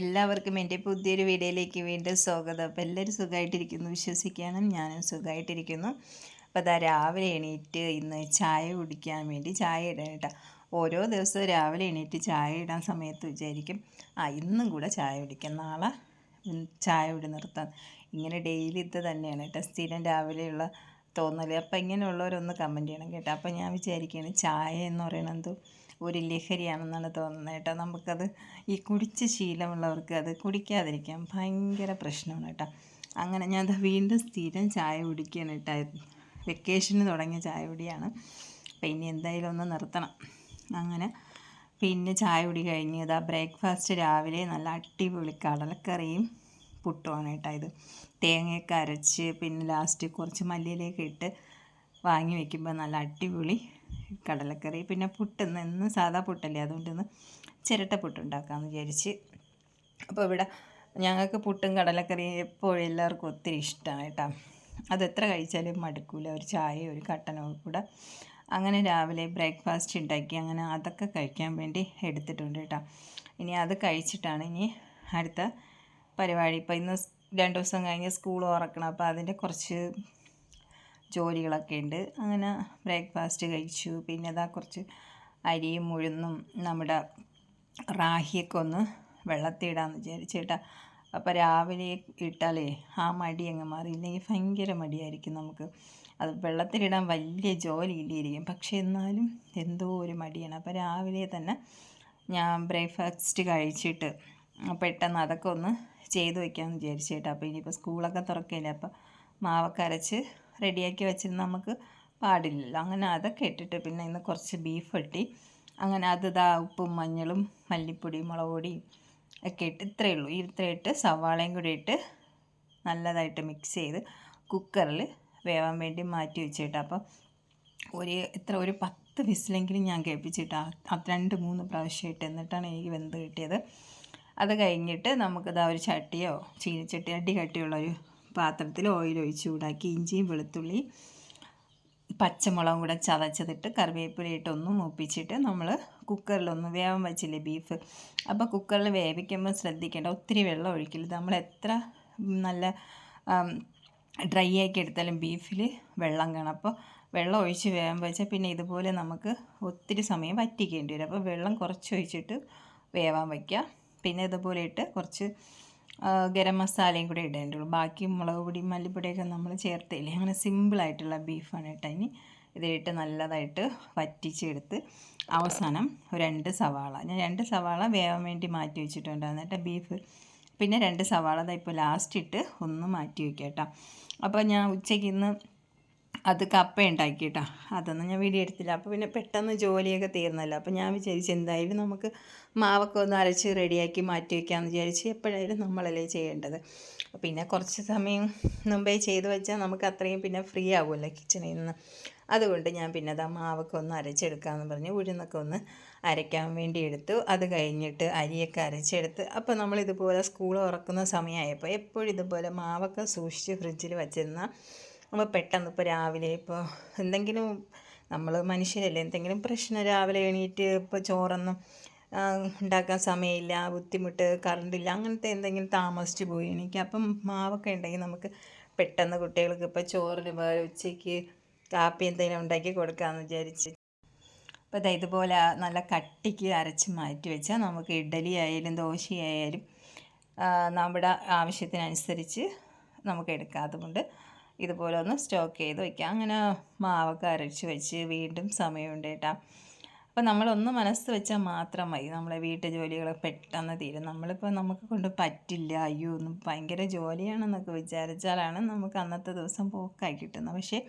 എല്ലാവർക്കും എന്റെ പുതിയൊരു വീഡിയോയിലേക്ക് വീണ്ടും സ്വാഗതം. അപ്പോൾ എല്ലാവരും സുഖമായിട്ടിരിക്കുന്നു വിശ്വസിക്കാനും ഞാനും സുഖമായിട്ടിരിക്കുന്നു. അപ്പോൾ അതാ രാവിലെ എണീറ്റ് ഇന്ന് ചായ കുടിക്കാൻ വേണ്ടി ചായ ഇടാൻ കേട്ടോ. ഓരോ ദിവസവും രാവിലെ എണീറ്റ് ചായ ഇടാൻ സമയത്ത് വിചാരിക്കും ആ ഇന്നും കൂടെ ചായ കുടിക്കാം നാളെ ചായ കൂടി നിർത്താം. ഇങ്ങനെ ഡെയിലി ഇത് തന്നെയാണ് കേട്ടോ. സ്ഥിരം രാവിലെയുള്ള തോന്നൽ അപ്പോൾ ഇങ്ങനെയുള്ളവരൊന്ന് കമന്റ് ചെയ്യണം കേട്ടോ. അപ്പോൾ ഞാൻ വിചാരിക്കുകയാണ് ചായ എന്ന് പറയുന്നത് ഒരു ലഹരിയാണെന്നാണ് തോന്നുന്നത് കേട്ടോ. നമുക്കത് ഈ കുടിച്ച് ശീലമുള്ളവർക്ക് അത് കുടിക്കാതിരിക്കാൻ ഭയങ്കര പ്രശ്നമാണ് കേട്ടോ. അങ്ങനെ ഞാൻ വീണ്ടും സ്ഥിരം ചായ കുടിക്കുകയാണ് കേട്ടോ. വെക്കേഷന് തുടങ്ങിയ ചായ കുടിയാണ്. ഇനി എന്തായാലും ഒന്ന് നിർത്തണം. അങ്ങനെ പിന്നെ ചായ കുടി കഴിഞ്ഞ് ഇതാ ബ്രേക്ക്ഫാസ്റ്റ് രാവിലെ നല്ല അടിപൊളി കടലക്കറിയും പുട്ടുമാണ് കേട്ടോ ഇത്. തേങ്ങയൊക്കെ അരച്ച് പിന്നെ ലാസ്റ്റ് കുറച്ച് മല്ലിയിലേക്ക് ഇട്ട് വാങ്ങി വെക്കുമ്പോൾ നല്ല അടിപൊളി കടലക്കറി പിന്നെ പുട്ട് ഇന്ന് സാധാ പുട്ടല്ലേ അതുകൊണ്ട് ഇന്ന് ചിരട്ട പുട്ടുണ്ടാക്കാമെന്ന് വിചാരിച്ച്. അപ്പോൾ ഇവിടെ ഞങ്ങൾക്ക് പുട്ടും കടലക്കറിയും എപ്പോഴും എല്ലാവർക്കും ഒത്തിരി ഇഷ്ടമാണ് കേട്ടോ. എത്ര കഴിച്ചാലും മടുക്കൂല ഒരു ചായ ഒരു കട്ടനോ കൂടെ. അങ്ങനെ രാവിലെ ബ്രേക്ക്ഫാസ്റ്റ് ഉണ്ടാക്കി അങ്ങനെ അതൊക്കെ കഴിക്കാൻ വേണ്ടി എടുത്തിട്ടുണ്ട് കേട്ടോ. ഇനി അത് കഴിച്ചിട്ടാണ് ഇനി അടുത്ത പരിപാടി. ഇപ്പോൾ ഇന്ന് രണ്ട് ദിവസം കഴിഞ്ഞ് സ്കൂൾ തുറക്കണം അപ്പോൾ അതിന്റെ കുറച്ച് ജോലികളൊക്കെ ഉണ്ട്. അങ്ങനെ ബ്രേക്ക്ഫാസ്റ്റ് കഴിച്ചു. പിന്നെ അതാ കുറച്ച് അരിയും ഉഴുന്നും നമ്മുടെ റാഹിയൊക്കെ ഒന്ന് വെള്ളത്തിടാമെന്ന് വിചാരിച്ചേട്ടാ അപ്പോൾ രാവിലെ ഇട്ടാലേ ആ മടി അങ്ങ് മാറി. ഇല്ലെങ്കിൽ ഭയങ്കര മടിയായിരിക്കും നമുക്ക്. അത് വെള്ളത്തിലിടാൻ വലിയ ജോലി ഇല്ലായിരിക്കും. പക്ഷേ എന്നാലും എന്തോ ഒരു മടിയാണ്. അപ്പോൾ രാവിലെ തന്നെ ഞാൻ ബ്രേക്ക്ഫാസ്റ്റ് കഴിച്ചിട്ട് പെട്ടെന്ന് അതൊക്കെ ഒന്ന് ചെയ്തു വയ്ക്കാമെന്ന് വിചാരിച്ചേട്ടാ അപ്പോൾ ഇനിയിപ്പോൾ സ്കൂളൊക്കെ തുറക്കില്ല? അപ്പോൾ മാവൊക്കെ അരച്ച് റെഡിയാക്കി വെച്ചിരുന്ന നമുക്ക് പാടില്ലല്ലോ. അങ്ങനെ അതൊക്കെ ഇട്ടിട്ട് പിന്നെ ഇന്ന് കുറച്ച് ബീഫ് ഇട്ടി അങ്ങനെ അത് ഇതാ ഉപ്പും മഞ്ഞളും മല്ലിപ്പൊടിയും മുളക് പൊടിയും ഒക്കെ ഇട്ട് ഇത്രയേ ഉള്ളൂ. ഇത്രയും ഇട്ട് സവാളയും കൂടി ഇട്ട് നല്ലതായിട്ട് മിക്സ് ചെയ്ത് കുക്കറിൽ വേവാൻ വേണ്ടി മാറ്റി വെച്ചിട്ട് അപ്പം ഒരു ഇത്ര ഒരു പത്ത് വിസിലെങ്കിലും ഞാൻ കേൾപ്പിച്ചിട്ട് രണ്ട് മൂന്ന് പ്രാവശ്യം പ്രാവശ്യമായിട്ട് എന്നിട്ടാണ് എനിക്ക് വെന്ത് കിട്ടിയത്. അത് കഴിഞ്ഞിട്ട് നമുക്കിതാ ഒരു ചട്ടിയോ ചീനിച്ചട്ടി അടി കട്ടിയുള്ളൊരു പാത്രത്തിൽ ഓയിൽ ഒഴിച്ച് ചൂടാക്കി ഇഞ്ചിയും വെളുത്തുള്ളി പച്ചമുളകും കൂടെ ചതച്ചതിട്ട് കറിവേപ്പിലയിട്ട് ഒന്ന് മൂപ്പിച്ചിട്ട് നമ്മൾ കുക്കറിലൊന്ന് വേവം വെച്ചില്ലേ ബീഫ് അപ്പോൾ കുക്കറിൽ വേവിക്കുമ്പോൾ ശ്രദ്ധിക്കേണ്ട ഒത്തിരി വെള്ളം ഒഴിക്കില്ല നമ്മൾ എത്ര നല്ല ഡ്രൈ ആക്കി എടുത്താലും ബീഫിൽ വെള്ളം കാണും. അപ്പോൾ വെള്ളം ഒഴിച്ച് വേവം വെച്ചാൽ പിന്നെ ഇതുപോലെ നമുക്ക് ഒത്തിരി സമയം വറ്റിക്കേണ്ടി വരും. അപ്പോൾ വെള്ളം കുറച്ച് ഒഴിച്ചിട്ട് വേവാൻ വയ്ക്കുക. പിന്നെ ഇതുപോലെ ഇട്ട് കുറച്ച് ഗരം മസാലയും കൂടെ ഇടേണ്ടുള്ളൂ ബാക്കി മുളക് പൊടി മല്ലിപ്പൊടിയൊക്കെ നമ്മൾ ചേർത്തില്ലേ അങ്ങനെ സിമ്പിളായിട്ടുള്ള ബീഫാണ് കേട്ടോ ഇനി. ഇതിലിട്ട് നല്ലതായിട്ട് വറ്റിച്ചെടുത്ത് അവസാനം രണ്ട് സവാള. ഞാൻ രണ്ട് സവാള വേവാൻ വേണ്ടി മാറ്റി വെച്ചിട്ടുണ്ട് എന്നിട്ട് ബീഫ്. പിന്നെ രണ്ട് സവാള ഇപ്പോൾ ലാസ്റ്റ് ഇട്ട് ഒന്ന് മാറ്റി വയ്ക്കാം കേട്ടോ. അപ്പോൾ ഞാൻ ഉച്ചയ്ക്ക് ഇന്ന് അത് കപ്പ ഉണ്ടാക്കിയിട്ടാ അതൊന്നും ഞാൻ വീഡിയോ എടുത്തില്ല. അപ്പോൾ പിന്നെ പെട്ടെന്ന് ജോലിയൊക്കെ തീർന്നല്ലോ. അപ്പോൾ ഞാൻ വിചാരിച്ചു എന്തായാലും നമുക്ക് മാവൊക്കെ ഒന്ന് അരച്ച് റെഡിയാക്കി മാറ്റി വയ്ക്കാമെന്ന് വിചാരിച്ച് എപ്പോഴായാലും നമ്മളല്ലേ ചെയ്യേണ്ടത്. പിന്നെ കുറച്ച് സമയം മുമ്പേ ചെയ്ത് വെച്ചാൽ നമുക്ക് അത്രയും പിന്നെ ഫ്രീ ആവുമല്ലോ കിച്ചണിൽ നിന്ന്. അതുകൊണ്ട് ഞാൻ പിന്നെ അത് മാവൊക്കെ ഒന്ന് അരച്ചെടുക്കാമെന്ന് പറഞ്ഞ് ഉഴുന്നൊക്കെ ഒന്ന് അരയ്ക്കാൻ വേണ്ടി എടുത്തു. അത് കഴിഞ്ഞിട്ട് അരിയൊക്കെ അരച്ചെടുത്ത്. അപ്പോൾ നമ്മൾ ഇതുപോലെ സ്കൂൾ തുറക്കുന്ന സമയമായപ്പോൾ എപ്പോഴും ഇതുപോലെ മാവൊക്കെ സൂക്ഷിച്ച് ഫ്രിഡ്ജിൽ വെച്ചിരുന്ന അപ്പോൾ പെട്ടെന്ന് ഇപ്പോൾ രാവിലെ ഇപ്പോൾ എന്തെങ്കിലും നമ്മൾ മനുഷ്യരല്ലേ എന്തെങ്കിലും പ്രശ്നം രാവിലെ എണീറ്റ് ഇപ്പോൾ ചോറൊന്നും ഉണ്ടാക്കാൻ സമയമില്ല ബുദ്ധിമുട്ട് കറണ്ടില്ല അങ്ങനത്തെ എന്തെങ്കിലും താമസിച്ച് പോയി എനിക്ക് അപ്പം മാവൊക്കെ ഉണ്ടെങ്കിൽ നമുക്ക് പെട്ടെന്ന് കുട്ടികൾക്ക് ഇപ്പോൾ ചോറിന് ഉച്ചയ്ക്ക് കാപ്പി എന്തെങ്കിലും ഉണ്ടാക്കി കൊടുക്കാമെന്ന് വിചാരിച്ച്. അപ്പോൾ ഇതാ ഇതുപോലെ നല്ല കട്ടിക്ക് അരച്ച് മാറ്റി വെച്ചാൽ നമുക്ക് ഇഡലി ആയാലും ദോശയായാലും നമ്മുടെ ആവശ്യത്തിനനുസരിച്ച് നമുക്ക് എടുക്കാം അതുകൊണ്ട് ഇതുപോലെ ഒന്ന് സ്റ്റോക്ക് ചെയ്ത് വയ്ക്കാം അങ്ങനെ മാവൊക്കെ അരച്ച് വെച്ച് വീണ്ടും സമയമുണ്ട് കേട്ടോ. അപ്പോൾ നമ്മളൊന്ന് മനസ്സ് വെച്ചാൽ മാത്രം മതി. നമ്മളെ വീട്ടു ജോലികൾ പെട്ടെന്ന് തീരും. നമ്മളിപ്പോൾ നമുക്ക് കൊണ്ട് പറ്റില്ല. അയ്യോ ഒന്നും ഭയങ്കര ജോലിയാണെന്നൊക്കെ വിചാരിച്ചാലാണ് നമുക്ക് അന്നത്തെ ദിവസം പോക്കായി കിട്ടുന്നത്. പക്ഷേ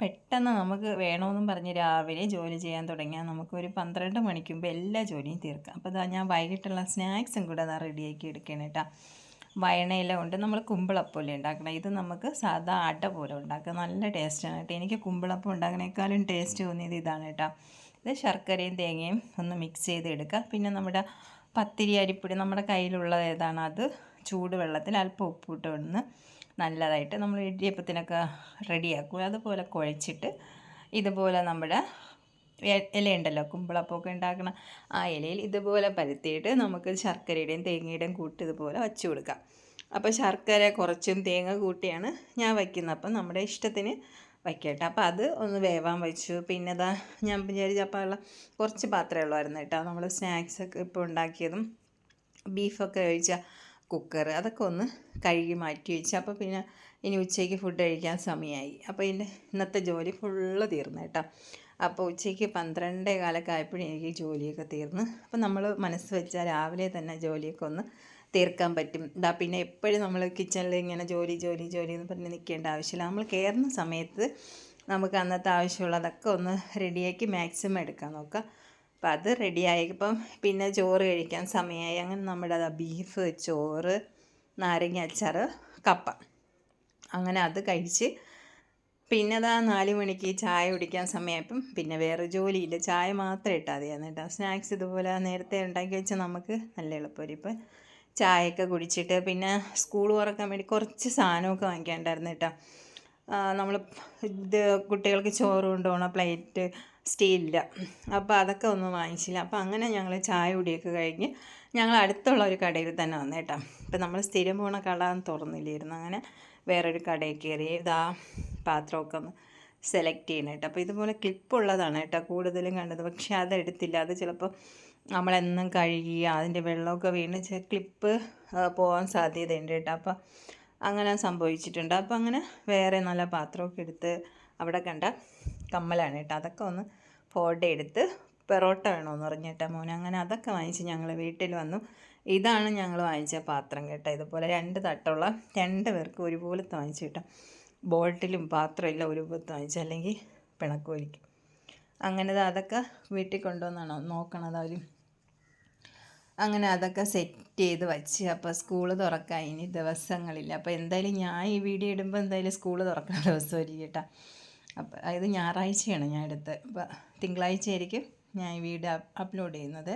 പെട്ടെന്ന് നമുക്ക് വേണമെന്നും പറഞ്ഞ് രാവിലെ ജോലി ചെയ്യാൻ തുടങ്ങിയാൽ നമുക്ക് ഒരു പന്ത്രണ്ട് മണിക്കുമ്പോൾ എല്ലാ ജോലിയും തീർക്കാം. അപ്പോൾ ഇതാ ഞാൻ വൈകിട്ടുള്ള സ്നാക്സും കൂടെ അതാ റെഡിയാക്കി എടുക്കണേട്ടാ വയണയില ഉണ്ട് നമ്മൾ കുമ്പിളപ്പോലെ ഉണ്ടാക്കണം. ഇത് നമുക്ക് സാധാ അട പോലെ ഉണ്ടാക്കുക നല്ല ടേസ്റ്റാണ് കേട്ടോ. എനിക്ക് കുമ്പിളപ്പം ഉണ്ടാക്കണേക്കാളും ടേസ്റ്റ് തോന്നിയത് ഇതാണ് കേട്ടോ. ഇത് ശർക്കരയും തേങ്ങയും ഒന്ന് മിക്സ് ചെയ്ത് എടുക്കുക പിന്നെ നമ്മുടെ പത്തിരി അരിപ്പൊടി നമ്മുടെ കയ്യിലുള്ള ഏതാണ് അത്? ചൂടുവെള്ളത്തിൽ അല്പം ഉപ്പിട്ട് ഒന്ന് നല്ലതായിട്ട് നമ്മൾ ഇടിയപ്പത്തിനൊക്കെ റെഡിയാക്കുക അതുപോലെ കുഴച്ചിട്ട് ഇതുപോലെ നമ്മുടെ ഇലയുണ്ടല്ലോ കുമ്പിളപ്പമൊക്കെ ഉണ്ടാക്കണ ആ ഇലയിൽ ഇതുപോലെ പരത്തിയിട്ട് നമുക്ക് ശർക്കരയുടെയും തേങ്ങയുടെയും കൂട്ട് ഇതുപോലെ വച്ചു കൊടുക്കാം. അപ്പോൾ ശർക്കര കുറച്ചും തേങ്ങ കൂട്ടിയാണ് ഞാൻ വയ്ക്കുന്നത്. അപ്പം നമ്മുടെ ഇഷ്ടത്തിന് വയ്ക്കട്ടെ. അപ്പോൾ അത് ഒന്ന് വേവാൻ വെച്ചു. പിന്നെ ഇതാ ഞാൻ വിചാരിച്ച അപ്പോൾ ഉള്ള കുറച്ച് പാത്രമേ ഉള്ളായിരുന്നു കേട്ടോ. നമ്മൾ സ്നാക്സൊക്കെ ഇപ്പോൾ ഉണ്ടാക്കിയതും ബീഫൊക്കെ കഴിച്ച കുക്കർ അതൊക്കെ ഒന്ന് കഴുകി മാറ്റി വെച്ചു. അപ്പോൾ പിന്നെ ഇനി ഉച്ചയ്ക്ക് ഫുഡ് കഴിക്കാൻ സമയമായി അപ്പോൾ ഇതിന്റെ ഇന്നത്തെ ജോലി ഫുള്ള് തീർന്നു കേട്ടോ. അപ്പോൾ ഉച്ചയ്ക്ക് പന്ത്രണ്ടേ കാലൊക്കെ ആയപ്പോഴേ എനിക്ക് ജോലിയൊക്കെ തീർന്ന്. അപ്പോൾ നമ്മൾ മനസ്സ് വെച്ചാൽ രാവിലെ തന്നെ ജോലിയൊക്കെ ഒന്ന് തീർക്കാൻ പറ്റും. ഇതാ പിന്നെ എപ്പോഴും നമ്മൾ കിച്ചണിൽ ഇങ്ങനെ ജോലി ജോലി ജോലി എന്ന് പറഞ്ഞ് നിൽക്കേണ്ട ആവശ്യമില്ല. നമ്മൾ കയറുന്ന സമയത്ത് നമുക്ക് അന്നത്തെ ആവശ്യമുള്ളതൊക്കെ ഒന്ന് റെഡിയാക്കി മാക്സിമം എടുക്കാൻ നോക്കുക. അപ്പം അത് റെഡിയായപ്പം പിന്നെ ചോറ് കഴിക്കാൻ സമയമായി. അങ്ങനെ നമ്മുടെ അതാ ബീഫ് ചോറ് നാരങ്ങ അച്ചാർ കപ്പ. അങ്ങനെ അത് കഴിച്ച് പിന്നെ അതാ നാല് മണിക്ക് ചായ കുടിക്കാൻ സമയമായപ്പം പിന്നെ വേറെ ജോലിയില്ല. ചായ മാത്രമേ ഇട്ടാൽ കേട്ടോ സ്നാക്സ് ഇതുപോലെ നേരത്തെ ഉണ്ടാക്കി വെച്ചാൽ നമുക്ക് നല്ല എളുപ്പമൊരു ഇപ്പം ചായയൊക്കെ കുടിച്ചിട്ട് പിന്നെ സ്കൂൾ തുറക്കാൻ വേണ്ടി കുറച്ച് സാധനമൊക്കെ വാങ്ങിക്കാണ്ടായിരുന്നു കേട്ടോ. നമ്മൾ ഇത് കുട്ടികൾക്ക് ചോറ് കൊണ്ടുപോകണ പ്ലേറ്റ് സ്റ്റീലില്ല അപ്പോൾ അതൊക്കെ ഒന്നും വാങ്ങിച്ചില്ല. അപ്പോൾ അങ്ങനെ ഞങ്ങൾ ചായ കുടിയൊക്കെ കഴിഞ്ഞ് ഞങ്ങൾ അടുത്തുള്ള ഒരു കടയിൽ തന്നെ വന്നു കേട്ടോ ഇപ്പം നമ്മൾ സ്ഥിരം പോണ കട തുറന്നില്ലായിരുന്നു. അങ്ങനെ വേറൊരു കടയിൽ കയറി ഇതാ പാത്രമൊക്കെ ഒന്ന് സെലക്ട് ചെയ്യണം കേട്ടോ. അപ്പോൾ ഇതുപോലെ ക്ലിപ്പ് ഉള്ളതാണ് കേട്ടോ കൂടുതലും കണ്ടത്. പക്ഷേ അതെടുത്തില്ല. അത് ചിലപ്പോൾ നമ്മളെന്നും കഴുകി അതിന്റെ വെള്ളമൊക്കെ വീണ് ക്ലിപ്പ് പോകാൻ സാധ്യതയുണ്ട് കേട്ടോ. അപ്പോൾ അങ്ങനെ സംഭവിച്ചിട്ടുണ്ട്. അപ്പോൾ അങ്ങനെ വേറെ നല്ല പാത്രമൊക്കെ എടുത്ത് അവിടെ കണ്ട കമ്മലാണ് കേട്ടോ. അതൊക്കെ ഒന്ന് ഫോട്ടോ എടുത്ത് പെറോട്ട വേണമെന്ന് പറഞ്ഞു കേട്ടോ മോനെ അങ്ങനെ അതൊക്കെ വാങ്ങിച്ച് ഞങ്ങൾ വീട്ടിൽ വന്നു. ഇതാണ് ഞങ്ങൾ വാങ്ങിച്ച പാത്രം കേട്ടോ. ഇതുപോലെ രണ്ട് തട്ടുള്ള രണ്ട് പേർക്ക് ഒരുപോലത്തെ വാങ്ങിച്ചു കേട്ടോ. ബോട്ടിലും പാത്രമില്ല ഒരു പത്ത് വാങ്ങിച്ചു അല്ലെങ്കിൽ പിണക്കുമായിരിക്കും അങ്ങനെ അതൊക്കെ വീട്ടിൽ കൊണ്ടുവന്നാണോ നോക്കണത് അവർ അങ്ങനെ അതൊക്കെ സെറ്റ് ചെയ്ത് വച്ച്. അപ്പോൾ സ്കൂൾ തുറക്കാൻ ഇനി ദിവസങ്ങളില്ല. അപ്പോൾ എന്തായാലും ഞാൻ ഈ വീഡിയോ ഇടുമ്പോൾ എന്തായാലും സ്കൂൾ തുറക്കുന്ന ദിവസമായിരിക്കും കേട്ടോ അപ്പോൾ ഇത് ഞായറാഴ്ചയാണ് ഞാൻ എടുത്ത്. അപ്പോൾ തിങ്കളാഴ്ച ആയിരിക്കും ഞാൻ ഈ വീഡിയോ അപ്ലോഡ് ചെയ്യുന്നത്.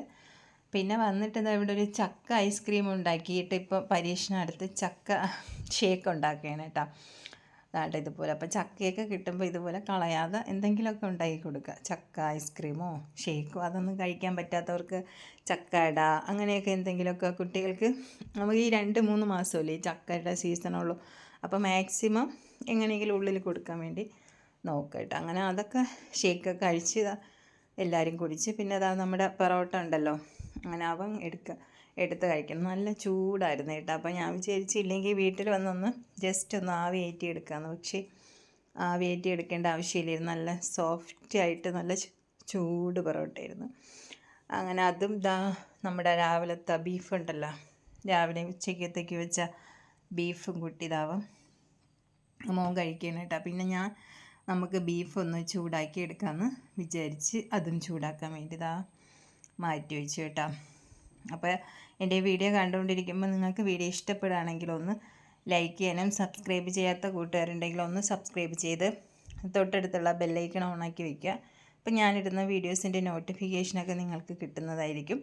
പിന്നെ വന്നിട്ട് ഇവിടെ ഒരു ചക്ക ഐസ്ക്രീം ഉണ്ടാക്കിയിട്ട് ഇപ്പോൾ പരീക്ഷണം അടുത്ത് ചക്ക ഷേക്ക് ഉണ്ടാക്കുകയാണ് കേട്ടോ അതാണ്ട് ഇതുപോലെ. അപ്പോൾ ചക്കയൊക്കെ കിട്ടുമ്പോൾ ഇതുപോലെ കളയാതെ എന്തെങ്കിലുമൊക്കെ ഉണ്ടാക്കി കൊടുക്കുക ചക്ക ഐസ്ക്രീമോ ഷേക്കോ അതൊന്നും കഴിക്കാൻ പറ്റാത്തവർക്ക് ചക്കട അങ്ങനെയൊക്കെ എന്തെങ്കിലുമൊക്കെ കുട്ടികൾക്ക് നമുക്ക് ഈ രണ്ട് മൂന്ന് മാസമല്ലേ ഈ ചക്കയുടെ സീസണുള്ളൂ അപ്പോൾ മാക്സിമം എങ്ങനെയെങ്കിലും ഉള്ളിൽ കൊടുക്കാൻ വേണ്ടി നോക്കട്ടെ കേട്ടോ. അങ്ങനെ അതൊക്കെ ഷേക്കൊക്കെ കഴിച്ച് എല്ലാവരും കുടിച്ച്. പിന്നെ അതാ നമ്മുടെ പൊറോട്ട ഉണ്ടല്ലോ. അങ്ങനെ അവൻ എടുക്കുക എടുത്ത് കഴിക്കണം. നല്ല ചൂടായിരുന്നു കേട്ടോ. അപ്പോൾ ഞാൻ വിചാരിച്ചില്ലെങ്കിൽ വീട്ടിൽ വന്നൊന്ന് ജസ്റ്റ് ഒന്ന് ആവി ഏറ്റി എടുക്കാമെന്ന് പക്ഷേ ആവി ഏറ്റി എടുക്കേണ്ട ആവശ്യമില്ലായിരുന്നു. നല്ല സോഫ്റ്റ് ആയിട്ട് നല്ല ചൂട് പൊറോട്ടയായിരുന്നു അങ്ങനെ അതും ഇതാ നമ്മുടെ രാവിലത്തെ ബീഫ് ഉണ്ടല്ലോ. രാവിലെ ഉച്ചയ്ക്കത്തേക്ക് വെച്ച ബീഫും കുട്ടിതാവും മോൻ കഴിക്കണം കേട്ടോ. പിന്നെ ഞാൻ നമുക്ക് ബീഫ് ഒന്ന് ചൂടാക്കി എടുക്കാമെന്ന് വിചാരിച്ച് അതും ചൂടാക്കാൻ വേണ്ടിയതാണ് മാറ്റി വെച്ചു കേട്ടോ. അപ്പോൾ എന്റെ വീഡിയോ കണ്ടുകൊണ്ടിരിക്കുമ്പോൾ നിങ്ങൾക്ക് വീഡിയോ ഇഷ്ടപ്പെടുകയാണെങ്കിൽ ഒന്ന് ലൈക്ക് ചെയ്യാനും സബ്സ്ക്രൈബ് ചെയ്യാത്ത കൂട്ടുകാരുണ്ടെങ്കിൽ ഒന്ന് സബ്സ്ക്രൈബ് ചെയ്ത് തൊട്ടടുത്തുള്ള ബെല്ലൈക്കൺ ഓണാക്കി വയ്ക്കുക അപ്പോൾ ഞാനിടുന്ന വീഡിയോസിന്റെ നോട്ടിഫിക്കേഷനൊക്കെ നിങ്ങൾക്ക് കിട്ടുന്നതായിരിക്കും.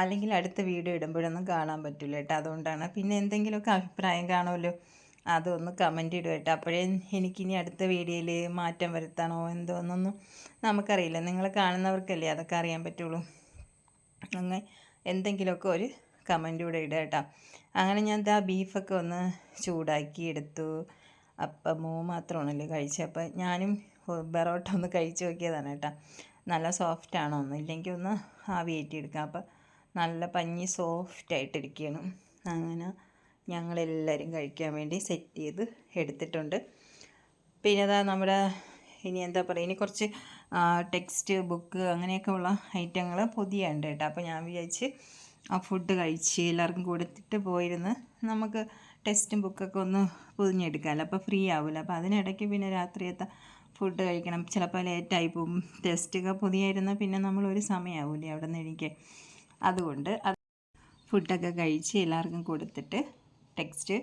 അല്ലെങ്കിൽ അടുത്ത വീഡിയോ ഇടുമ്പോഴൊന്നും കാണാൻ പറ്റില്ല കേട്ടോ. അതുകൊണ്ടാണ് പിന്നെ എന്തെങ്കിലുമൊക്കെ അഭിപ്രായം കാണുമല്ലോ. അതൊന്ന് കമന്റ് ഇടുക കേട്ടോ. അപ്പോഴേ എനിക്കിനി അടുത്ത വീഡിയോയിൽ മാറ്റം വരുത്തണോ എന്തോന്നൊന്നും നമുക്കറിയില്ല. നിങ്ങൾ കാണുന്നവർക്കല്ലേ അതൊക്കെ അറിയാൻ പറ്റുള്ളൂ. അങ്ങനെ എന്തെങ്കിലുമൊക്കെ ഒരു കമന്റ് കൂടെ ഇടുക കേട്ടോ. അങ്ങനെ ഞാൻ ദാ ബീഫൊക്കെ ഒന്ന് ചൂടാക്കി എടുത്തു. അപ്പം മോ മാത്രമാണല്ലോ കഴിച്ചത്. അപ്പം ഞാനും ബെറോട്ട ഒന്ന് കഴിച്ചു നോക്കിയതാണ് കേട്ടോ. നല്ല സോഫ്റ്റ് ആണോ ഒന്ന് ഇല്ലെങ്കിൽ ഒന്ന് ആവി എടുക്കാം. അപ്പം നല്ല പഞ്ഞി സോഫ്റ്റായിട്ടിരിക്കുകയാണ് അങ്ങനെ ഞങ്ങളെല്ലാവരും കഴിക്കാൻ വേണ്ടി സെറ്റ് ചെയ്ത് എടുത്തിട്ടുണ്ട്. പിന്നെ അതാ നമ്മുടെ ഇനി എന്താ പറയുക ഇനി കുറച്ച് ടെക്സ്റ്റ് ബുക്ക് അങ്ങനെയൊക്കെ ഉള്ള ഐറ്റങ്ങൾ പുതിയ ഉണ്ട് കേട്ടോ. അപ്പോൾ ഞാൻ വിചാരിച്ച് ആ ഫുഡ് കഴിച്ച് എല്ലാവർക്കും കൊടുത്തിട്ട് പോയിരുന്ന് നമുക്ക് ടെക്സ്റ്റും ബുക്കൊക്കെ ഒന്ന് പൊതിഞ്ഞെടുക്കാമല്ലോ അപ്പോൾ ഫ്രീ ആവില്ല അപ്പോൾ അതിനിടയ്ക്ക് പിന്നെ രാത്രിയത്തെ ഫുഡ് കഴിക്കണം. ചിലപ്പോൾ ലേറ്റായി പോകും ടെസ്റ്റൊക്കെ പുതിയായിരുന്ന പിന്നെ നമ്മളൊരു സമയമാവില്ലേ അവിടെ നിന്ന് എനിക്ക്. അതുകൊണ്ട് അത് ഫുഡൊക്കെ കഴിച്ച് എല്ലാവർക്കും കൊടുത്തിട്ട് ടെക്സ്റ്റ്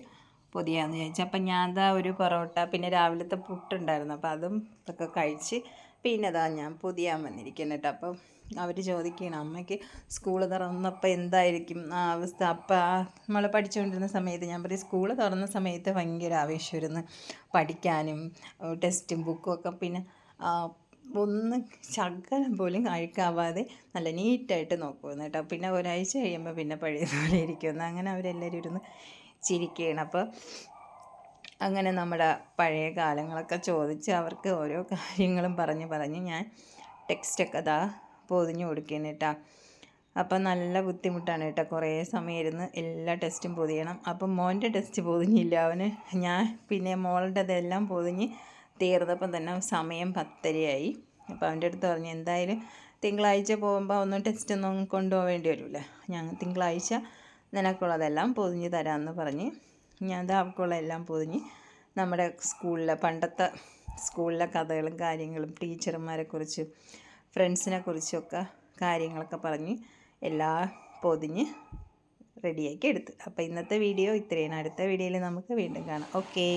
പൊതിയാന്ന് ചോദിച്ചു അപ്പം ഞാൻ അതാ ഒരു പൊറോട്ട പിന്നെ രാവിലത്തെ പുട്ടുണ്ടായിരുന്നു. അപ്പോൾ അതും ഇതൊക്കെ കഴിച്ച് പിന്നെ അതാ ഞാൻ പൊതിയാൻ വന്നിരിക്കുന്നത് കേട്ടോ അപ്പം അവർ ചോദിക്കണം അമ്മയ്ക്ക് സ്കൂൾ തുറന്നപ്പോൾ എന്തായിരിക്കും ആ അവസ്ഥ? അപ്പം ആ നമ്മൾ പഠിച്ചുകൊണ്ടിരുന്ന സമയത്ത് ഞാൻ പറയും സ്കൂൾ തുറന്ന സമയത്ത് ഭയങ്കര ആവേശമായിരുന്നു പഠിക്കാനും ടെസ്റ്റും ബുക്കും ഒക്കെ. പിന്നെ ഒന്ന് ശകലം പോലും അഴുക്കാവാതെ നല്ല നീറ്റായിട്ട് നോക്കുമെന്ന് കേട്ടോ പിന്നെ ഒരാഴ്ച കഴിയുമ്പോൾ പിന്നെ പഴയതുപോലെ പോലെ ഇരിക്കുമെന്ന് അങ്ങനെ അവരെല്ലാവരും ഇരുന്ന് ചിരിക്കുകയാണ്. അപ്പോൾ അങ്ങനെ നമ്മുടെ പഴയ കാലങ്ങളൊക്കെ ചോദിച്ച് അവർക്ക് ഓരോ കാര്യങ്ങളും പറഞ്ഞ് പറഞ്ഞ് ഞാൻ ടെക്സ്റ്റൊക്കെ അതാ പൊതിഞ്ഞു കൊടുക്കുകയാണ് കേട്ടോ. അപ്പം നല്ല ബുദ്ധിമുട്ടാണ് കേട്ടോ. കുറേ സമയം ഇരുന്ന് എല്ലാ ടെസ്റ്റും പൊതിയണം. അപ്പം മോന്റെ ടെസ്റ്റ് പൊതിഞ്ഞില്ല അവന്. ഞാൻ പിന്നെ മോളുടേതെല്ലാം പൊതിഞ്ഞ് തീർന്നപ്പം തന്നെ സമയം പത്തരയായി. അപ്പോൾ അവന്റെ അടുത്ത് പറഞ്ഞു എന്തായാലും തിങ്കളാഴ്ച പോകുമ്പോൾ ഒന്നും ടെസ്റ്റ് ഒന്നും കൊണ്ടുപോകേണ്ടി വരില്ല ഞങ്ങൾ തിങ്കളാഴ്ച നിനക്കുള്ളതെല്ലാം പൊതിഞ്ഞ് തരാമെന്ന് പറഞ്ഞ് ഞാൻ അവൾക്കുള്ളതെല്ലാം പൊതിഞ്ഞ് നമ്മുടെ സ്കൂളിലെ പണ്ടത്തെ സ്കൂളിലെ കഥകളും കാര്യങ്ങളും ടീച്ചർമാരെ കുറിച്ചും ഫ്രണ്ട്സിനെ കുറിച്ചൊക്കെ കാര്യങ്ങളൊക്കെ പറഞ്ഞ് എല്ലാ പൊതിഞ്ഞ് റെഡിയാക്കി എടുത്ത്. അപ്പോൾ ഇന്നത്തെ വീഡിയോ ഇത്രയാണ്. അടുത്ത വീഡിയോയിൽ നമുക്ക് വീണ്ടും കാണാം. ഓക്കേ.